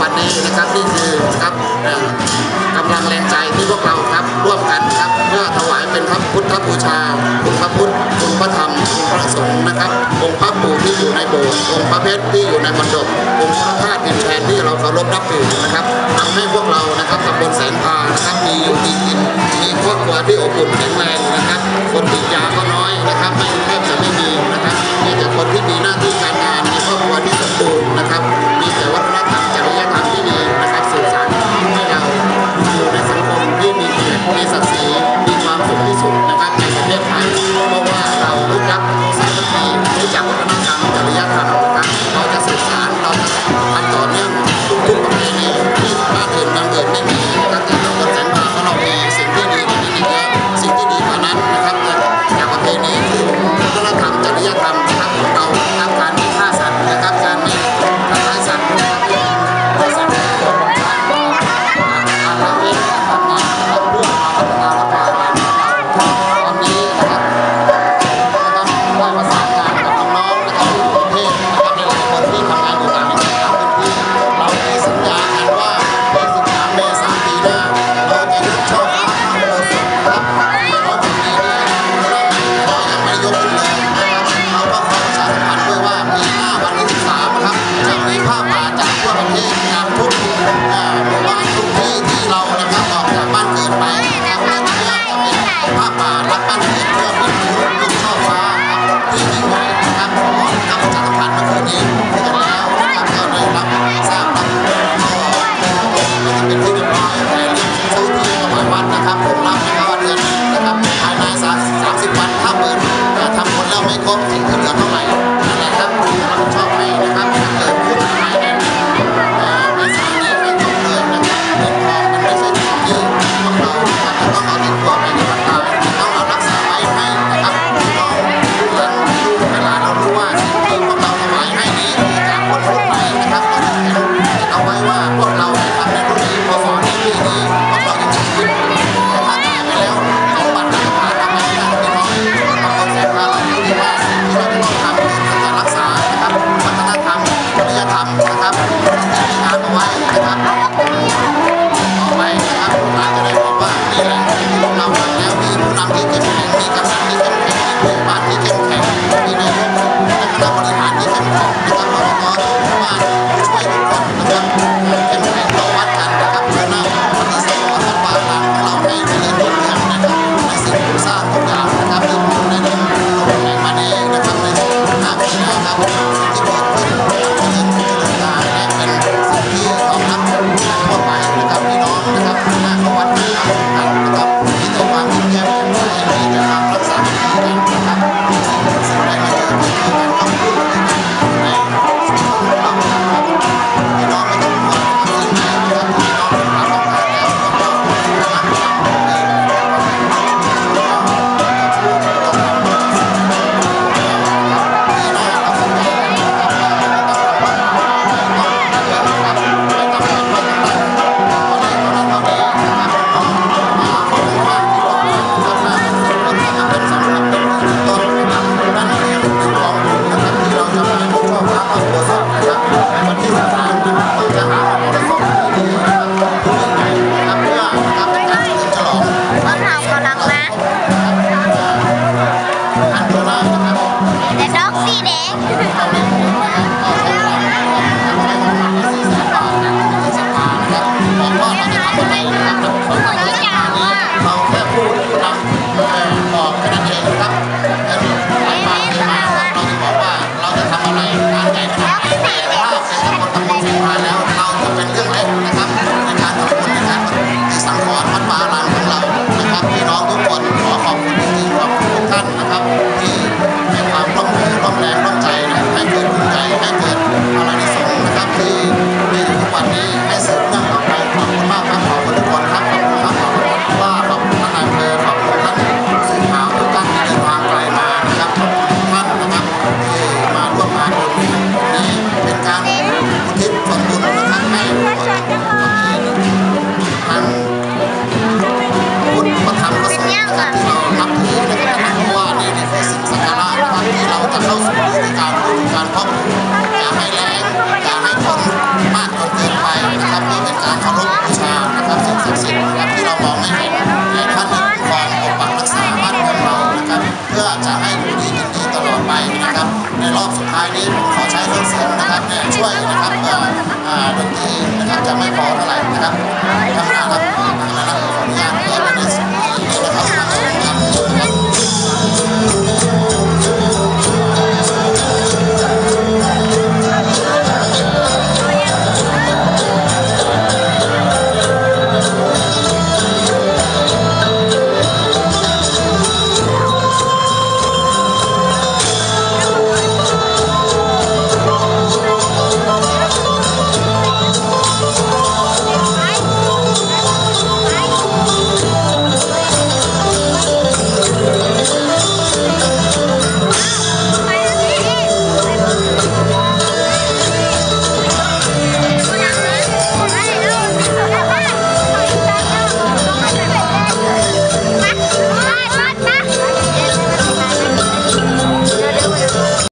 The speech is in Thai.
วันนี้นะครับนี่คือครับกำลังแรงใจที่พวกเราครับร่วมกันครับเพื่อถวายเป็นพระพุทธบูชาคุณพระพุทธคุณพระธรรมคุณพระสงฆ์นะครับองค์พระปู่ที่อยู่ในโบสถ์องค์พระเพชรที่อยู่ในมณฑปองค์พระธาตุดินแดนที่เราเคารพนับถือนะครับทำให้พวกเรานะครับตำบลแสงพานะครับมีอยู่มีกินมีครอบครัวที่อบอุ่นแข็งแรงนะครับคนติดยาก็ I'm ด